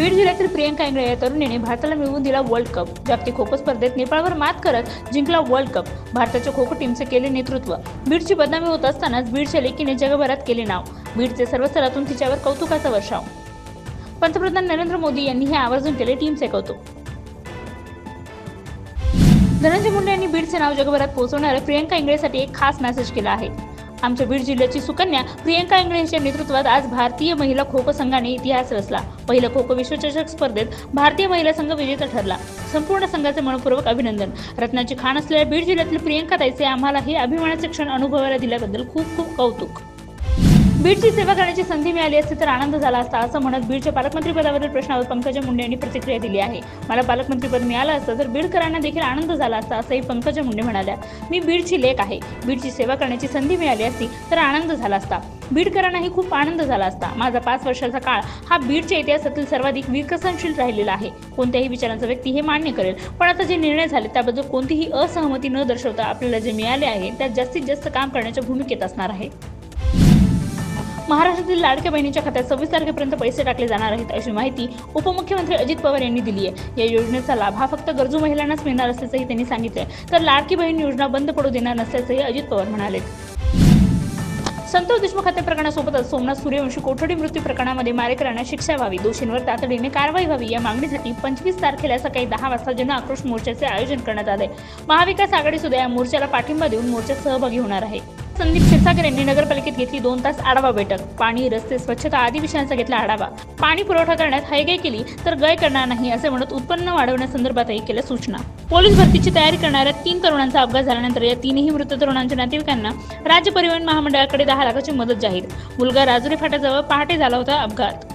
बीड जिल्ह्यातील प्रियंका इंगळे या तरुणीने भारताला मिळवून दिला वर्ल्ड कप जागतिक खो खो स्पर्धेत नेपाळवर मात करत जिंकला वर्ल्ड कप भारताच्या खो खो टीमचे केले नेतृत्व. बीडची बदनामी होत असतानाच बीडच्या लेकीने जगभरात केले नाव. बीडचे सर्व स्तरातून तिच्यावर कौतुकाचा वर्षाव. पंतप्रधान नरेंद्र मोदी यांनी हे आवर्जून केले टीमचे कौतुक. धनंजय मुंडे यांनी बीडचे नाव जगभरात पोहोचवणाऱ्या प्रियंका इंगळेसाठी एक खास मेसेज केला आहे. आमच्या बीड जिल्ह्याची सुकन्या प्रियंका इंगळे यांच्या नेतृत्वात आज भारतीय महिला खो खो संघाने इतिहास रचला. पहिलं खो खो विश्वचषक स्पर्धेत भारतीय महिला संघ विजेता ठरला. संपूर्ण संघाचे मनपूर्वक अभिनंदन. रत्नाची खाण असलेल्या बीड जिल्ह्यातील प्रियंका ताईचे आम्हाला हे अभिमानाचे क्षण अनुभवायला दिल्याबद्दल खूप खूप कौतुक. बीडची सेवा करण्याची संधी मिळाली असती तर आनंद झाला असता असं म्हणत बीडच्या पालकमंत्री पदावरील प्रश्नावर पंकजा मुंडे यांनी प्रतिक्रिया दिली आहे. मला पालकमंत्रीपद मिळालं असतं तर बीडकरांना देखील आनंद झाला असता असंही पंकजा मुंडे म्हणाल्या. मी बीडची लेख आहे. बीडची सेवा करण्याची संधी मिळाली असती तर आनंद झाला असता. बीडकरांनाही खूप आनंद झाला असता. माझा पाच वर्षाचा काळ हा बीडच्या इतिहासातील सर्वाधिक विकसनशील राहिलेला आहे. कोणत्याही विचारांचा व्यक्ती हे मान्य करेल. पण आता जे निर्णय झाले त्याबद्दल कोणतीही असहमती न दर्शवता आपल्याला जे मिळाले आहे त्यात जास्तीत जास्त काम करण्याच्या भूमिकेत असणार आहे. महाराष्ट्रातील लाडक्या बहिणीच्या खात्यात सव्वीस तारखेपर्यंत पैसे टाकले जाणार आहेत अशी माहिती उपमुख्यमंत्री अजित पवार यांनी दिली आहे. या योजनेचा लाभ हा फक्त गरजू महिलांनाच मिळणार असल्याचंही त्यांनी सांगितलंय. तर लाडकी बहीण योजना बंद पडू देणार नसल्याचंही अजित पवार म्हणाले. संतोष देशमुख हत्या प्रकरणासोबतच सोमनाथ सूर्यवंशी कोठडी मृत्यू प्रकरणामध्ये मारेकरांना शिक्षा व्हावी दोषींवर तातडीने कारवाई व्हावी या मागणीसाठी पंचवीस तारखेला सकाळी दहा वाजता जन आक्रोश मोर्चाचे आयोजन करण्यात आले महाविकास आघाडी सुद्धा या मोर्चाला पाठिंबा देऊन मोर्चात सहभागी होणार आहे. संदीप क्षीरसागर यांनी नगरपालिकेत घेतली दोन तास आढावा बैठक. पाणी रस्ते स्वच्छता आदी विषयांचा घेतला आढावा. पाणी पुरवठा करण्यात हयगय केली तर गय करणार नाही असे म्हणत उत्पन्न वाढवण्यासंदर्भातही केल्या सूचना. पोलीस भरतीची तयारी करणाऱ्या तीन तरुणांचा अपघात झाल्यानंतर या तीनही मृत तरुणांच्या नातेवाईकांना राज्य परिवहन महामंडळाकडे दहा लाखाची मदत जाहीर. मुलगा राजुरी फाट्याजवळ पहाटे झाला होता अपघात.